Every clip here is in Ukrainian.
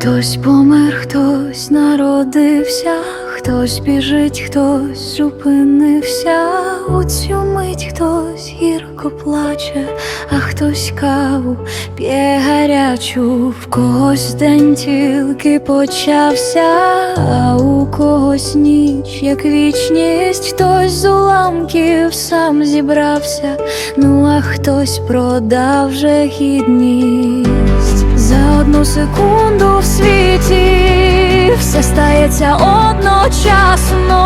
Хтось помер, хтось народився, хтось біжить, хтось зупинився. У цю мить хтось гірко плаче, а хтось каву п'є гарячу, в когось день тільки почався, а у когось ніч, як вічність, хтось з уламків сам зібрався, ну а хтось продав вже гідність за одну секунду в світі все стається одночасно,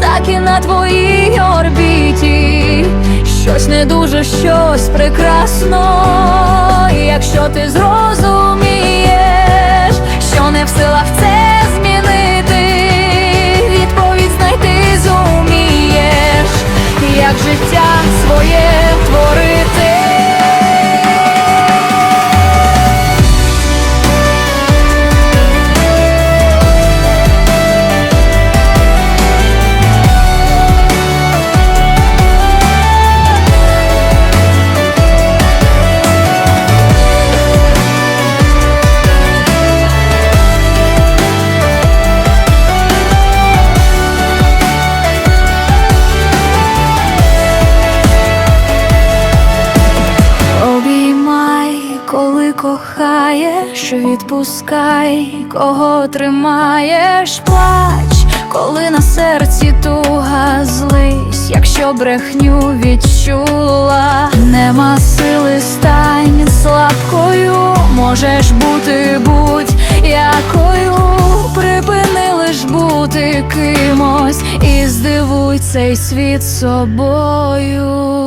так і на твоїй орбіті. Щось не дуже, щось прекрасно. І якщо ти зрозумієш, що не в силах це змінити, відповідь знайти зумієш, як життя кохаєш, відпускай, кого тримаєш, плач, коли на серці туга злись, якщо брехню відчула, нема сили стань слабкою, можеш бути будь-якою, припини лиш бути кимось і здивуй цей світ собою.